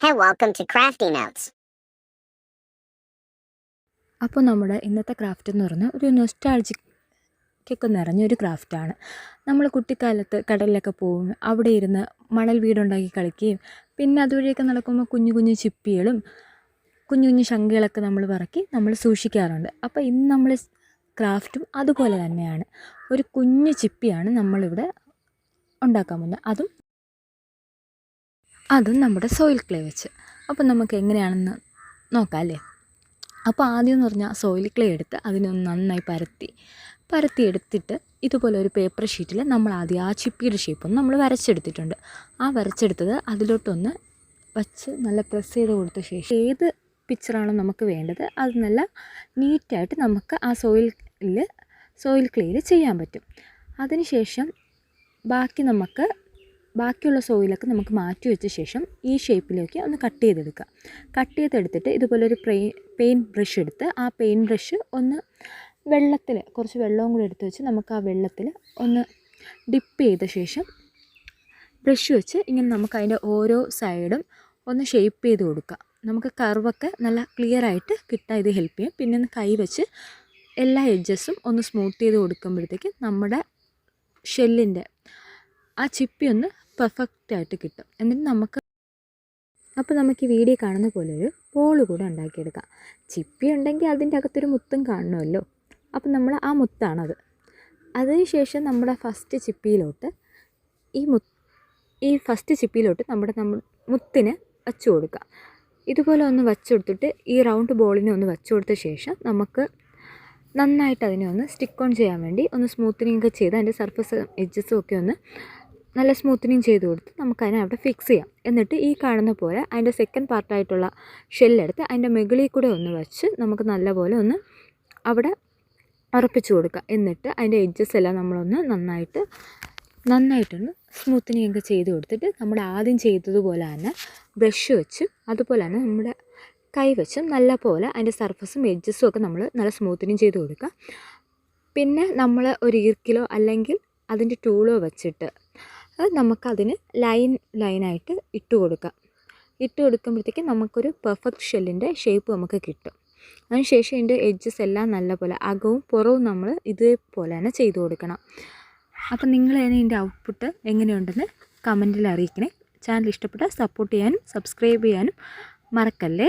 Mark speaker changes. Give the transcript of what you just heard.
Speaker 1: Hey, welcome to Crafty Notes.
Speaker 2: അപ്പോൾ നമ്മുടെ ഇന്നത്തെ ക്രാഫ്റ്റ് എന്ന് പറഞ്ഞാൽ ഒരു നൊസ്റ്റാൾജിക്കൊക്കെ നിറഞ്ഞൊരു ക്രാഫ്റ്റാണ് നമ്മൾ കുട്ടിക്കാലത്ത് കടലിലൊക്കെ പോകും അവിടെ ഇരുന്ന് മണൽ വീടുണ്ടാക്കി കളിക്കുകയും പിന്നെ അതുവഴിയൊക്കെ നടക്കുമ്പോൾ കുഞ്ഞു കുഞ്ഞു ചിപ്പികളും കുഞ്ഞു കുഞ്ഞു ശംഖുകളൊക്കെ നമ്മൾ പറക്കി നമ്മൾ സൂക്ഷിക്കാറുണ്ട്. അപ്പോൾ ഇന്ന് നമ്മൾ ക്രാഫ്റ്റും അതുപോലെ തന്നെയാണ്. ഒരു കുഞ്ഞു ചിപ്പിയാണ് നമ്മളിവിടെ ഉണ്ടാക്കാൻ പോകുന്നത്. അതും അതും നമ്മുടെ സോയിൽ ക്ലേ വെച്ച്. അപ്പോൾ നമുക്ക് എങ്ങനെയാണെന്ന് നോക്കാം അല്ലേ? അപ്പോൾ ആദ്യം എന്ന് പറഞ്ഞാൽ സോയിൽ ക്ലേ എടുത്ത് അതിനൊന്ന് നന്നായി പരത്തി. പരത്തി എടുത്തിട്ട് ഇതുപോലെ ഒരു പേപ്പർ ഷീറ്റിൽ നമ്മൾ ആദ്യം ആ ചിപ്പിയുടെ ഷേപ്പൊന്ന് നമ്മൾ വരച്ചെടുത്തിട്ടുണ്ട്. ആ വരച്ചെടുത്തത് അതിലോട്ടൊന്ന് വച്ച് നല്ല പ്രസ് ചെയ്ത് കൊടുത്ത ശേഷം ഏത് പിക്ചറാണോ നമുക്ക് വേണ്ടത് അത് നല്ല നീറ്റായിട്ട് നമുക്ക് ആ സോയിലിൽ സോയിൽ ക്ലേയിൽ ചെയ്യാൻ പറ്റും. അതിനുശേഷം ബാക്കി നമുക്ക് ബാക്കിയുള്ള സോയിലൊക്കെ നമുക്ക് മാറ്റി വെച്ച ശേഷം ഈ ഷേപ്പിലേക്ക് ഒന്ന് കട്ട് ചെയ്തെടുക്കുക. കട്ട് ചെയ്തെടുത്തിട്ട് ഇതുപോലെ ഒരു പ്രേ പെയിൻ ബ്രഷ് എടുത്ത് ആ പെയിൻ ബ്രഷ് ഒന്ന് വെള്ളത്തിൽ കുറച്ച് വെള്ളവും കൂടി എടുത്ത് വെച്ച് നമുക്ക് ആ വെള്ളത്തിൽ ഒന്ന് ഡിപ്പ് ചെയ്ത ശേഷം ബ്രഷ് വെച്ച് ഇങ്ങനെ നമുക്ക് അതിന്റെ ഓരോ സൈഡും ഒന്ന് ഷേപ്പ് ചെയ്ത് കൊടുക്കുക. നമുക്ക് കർവൊക്കെ നല്ല ക്ലിയർ ആയിട്ട് കിട്ടാൻ ഇത് ഹെൽപ്പ് ചെയ്യും. പിന്നെ ഒന്ന് കൈ വെച്ച് എല്ലാ എഡ്ജസും ഒന്ന് സ്മൂത്ത് ചെയ്ത് കൊടുക്കുമ്പോഴത്തേക്ക് നമ്മുടെ ഷെല്ലിന്റെ ആ ചിപ്പി ഒന്ന് പെർഫെക്റ്റ് ആയിട്ട് കിട്ടും. എന്നിട്ട് നമുക്ക് അപ്പോൾ നമുക്ക് ഈ വീഡിയോ കാണുന്ന പോലെ ഒരു ബോൾ കൂടെ ഉണ്ടാക്കിയെടുക്കാം. ചിപ്പി ഉണ്ടെങ്കിൽ അതിന്റെ അകത്തൊരു മുത്തും കാണണമല്ലോ അപ്പം നമ്മൾ ആ മുത്താണത്. അതിനുശേഷം നമ്മുടെ ഫസ്റ്റ് ചിപ്പിയിലോട്ട് ഈ മു ഈ ഫസ്റ്റ് ചിപ്പിയിലോട്ട് നമ്മുടെ നമ്മൾ മുത്തിന് വച്ചു കൊടുക്കുക ഇതുപോലെ ഒന്ന് വച്ചു കൊടുത്തിട്ട് ഈ റൗണ്ട് ബോളിനെ ഒന്ന് വച്ചു കൊടുത്ത ശേഷം നമുക്ക് നന്നായിട്ട് അതിനെ ഒന്ന് സ്റ്റിക്ക് ഓൺ ചെയ്യാൻ വേണ്ടി ഒന്ന് സ്മൂത്തനിങ് ഒക്കെ ചെയ്ത് അതിന്റെ സർഫസ് എഡ്ജസും ഒക്കെ ഒന്ന് നല്ല സ്മൂത്തനിങ് ചെയ്ത് കൊടുത്ത് നമുക്കതിനെ അവിടെ ഫിക്സ് ചെയ്യാം. എന്നിട്ട് ഈ കാണുന്ന പോലെ അതിന്റെ സെക്കൻഡ് പാർട്ടായിട്ടുള്ള ഷെല്ലെടുത്ത് അതിന്റെ മുകളിൽ കൂടെ ഒന്ന് വെച്ച് നമുക്ക് നല്ലപോലെ ഒന്ന് അവിടെ ഉറപ്പിച്ച് കൊടുക്കുക എന്നിട്ട് അതിന്റെ എഡ്ജസ് എല്ലാം നമ്മളൊന്ന് നന്നായിട്ട് നന്നായിട്ടൊന്ന് സ്മൂത്തനിങ് ഒക്കെ ചെയ്ത് കൊടുത്തിട്ട് നമ്മൾ ആദ്യം ചെയ്തതുപോലെ തന്നെ ബ്രഷ് വെച്ച് അതുപോലെ തന്നെ നമ്മുടെ കൈ വെച്ചും നല്ല പോലെ അതിന്റെ സർഫസും എഡ്ജസും ഒക്കെ നമ്മൾ നല്ല സ്മൂത്തനിങ് ചെയ്ത് കൊടുക്കുക പിന്നെ നമ്മൾ ഒരു ഈർക്കിലോ അല്ലെങ്കിൽ അതിന്റെ ടൂളോ വെച്ചിട്ട് അത് നമുക്കതിന് ലൈൻ ലൈനായിട്ട് ഇട്ട് കൊടുക്കാം. ഇട്ട് കൊടുക്കുമ്പോഴത്തേക്ക് നമുക്കൊരു പെർഫെക്റ്റ് ഷെല്ലിന്റെ ഷേപ്പ് നമുക്ക് കിട്ടും. അതിനുശേഷം ഇതിന്റെ എഡ്ജസ് എല്ലാം നല്ലപോലെ അകവും പുറവും നമ്മൾ ഇതേപോലെ തന്നെ ചെയ്ത് കൊടുക്കണം. അപ്പം നിങ്ങൾ ഇതിന്റെ ഔട്ട്പുട്ട് എങ്ങനെയുണ്ടെന്ന് കമന്റിൽ അറിയിക്കണേ. ചാനൽ ഇഷ്ടപ്പെട്ടാൽ സപ്പോർട്ട് ചെയ്യാനും സബ്സ്ക്രൈബ് ചെയ്യാനും മറക്കല്ലേ?